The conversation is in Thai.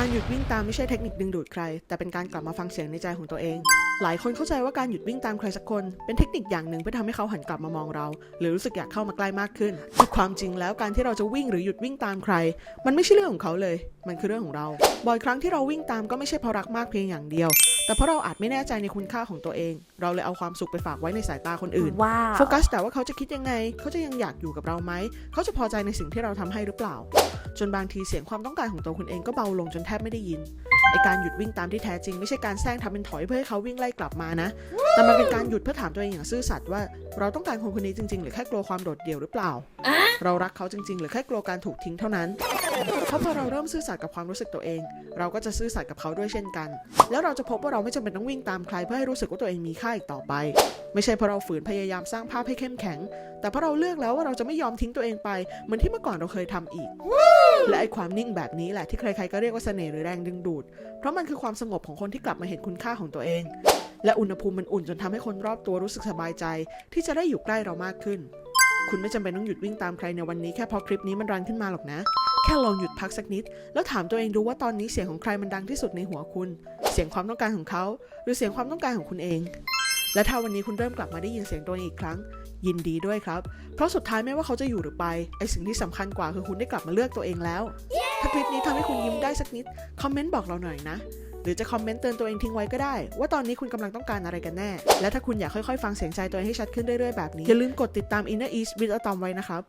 การหยุดวิ่งตามไม่ใช่เทคนิคดึงดูดใคร แต่เป็นการกลับมาฟังเสียงในใจของตัวเอง หลายคนเข้าใจว่าการหยุดวิ่งตามใครสักคน เป็นเทคนิคอย่างหนึ่งเพื่อทำให้เขาหันกลับมามองเรา หรือรู้สึกอยากเข้ามาใกล้มากขึ้นแต่ความจริงแล้วการที่เราจะวิ่งหรือหยุดวิ่งตามใคร มันไม่ใช่เรื่องของเขาเลย มันคือเรื่องของเรา บ่อยครั้งที่เราวิ่งตามก็ไม่ใช่เพราะรักมากเพียงอย่างเดียว แต่เพราะเราอาจไม่แน่ใจในคุณค่าของตัวเอง เราเลยเอาความสุขไปฝากไว้ในสายตาคนอื่นว้าวโฟกัสแต่ว่าเขาจะคิดยังไง เขาจะยังอยากอยู่กับเราไหม เขาจะพอใจในสิ่งที่เราทำให้หรือเปล่า จนบางทีเสียงความต้องการของตัวคุณเองก็เบาลงจนแทบไม่ได้ยิน ไอการหยุดวิ่งตามที่แท้จริงไม่ใช่การแซงทำเป็นถอยเพื่อให้เขาวิ่งไล่กลับมานะ แต่มันเป็นการหยุดเพื่อถามตัวเองอย่างซื่อสัตย์ว่า เราต้องการคนคนนี้จริงๆ หรือแค่กลัวความโดดเดี่ยวหรือเปล่า เรารักเขาจริงๆ หรือแค่กลัวการถูกทิ้งเท่านั้น เพราะพอเราเริ่มซื่อสัตย์กับความรู้สึกตัวเอง เราก็จะซื่อสัตย์กับเขาด้วยเช่นกัน แล้วเราจะพบว่าเราไม่จำเป็นต้องวิ่งตามใครเพื่อให้รู้สึกว่าตัวเองมีค่าอีกต่อไป ไม่ใช่เพราะเราฝืนพยายามสร้างภาพให้เข้มแข็ง แต่เพราะเราเลือกแล้วว่าเราจะไม่ยอมทิ้งตัวเองไป เหมือนที่เมื่อก่อนเราเคยทำอีก และไอ้ความนิ่งแบบนี้แหละที่ใครๆก็เรียกว่าเสน่ห์หรือแรงดึงดูด เพราะมันคือความสงบของคนที่กลับมาเห็นคุณค่าของตัวเอง และอุณหภูมิมันอุ่นจนทำให้คนรอบตัวรู้สึกสบายใจ ที่จะได้อยู่ใกล้เรามากขึ้น คุณไม่จำเป็นต้องหยุดวิ่งตามใครในวันนี้แค่เพราะคลิปนี้มันรันขึ้นมาหรอกนะแค่ลองหยุดพักสักนิด แล้วถามตัวเองดูว่าตอนนี้เสียงของใครมันดังที่สุดในหัวคุณ เสียงความต้องการของเขา หรือเสียงความต้องการของคุณเอง และถ้าวันนี้คุณเริ่มกลับมาได้ยินเสียงตัวเองอีกครั้ง ยินดีด้วยครับ เพราะสุดท้ายไม่ว่าเขาจะอยู่หรือไป ไอสิ่งที่สำคัญกว่าคือคุณได้กลับมาเลือกตัวเองแล้วถ้าคลิปนี้ทำให้คุณยิ้มได้สักนิด คอมเมนต์บอกเราหน่อยนะ หรือจะคอมเมนต์เตือนตัวเองทิ้งไว้ก็ได้ ว่าตอนนี้คุณกำลังต้องการอะไรกันแน่ และถ้าคุณอยากค่อยๆ ฟังเสียงใจตัวเองให้ชัดขึ้นเรื่อยๆแบบนี้อย่าลืมกดติดตาม Inner East with Atom ไว้นะครับ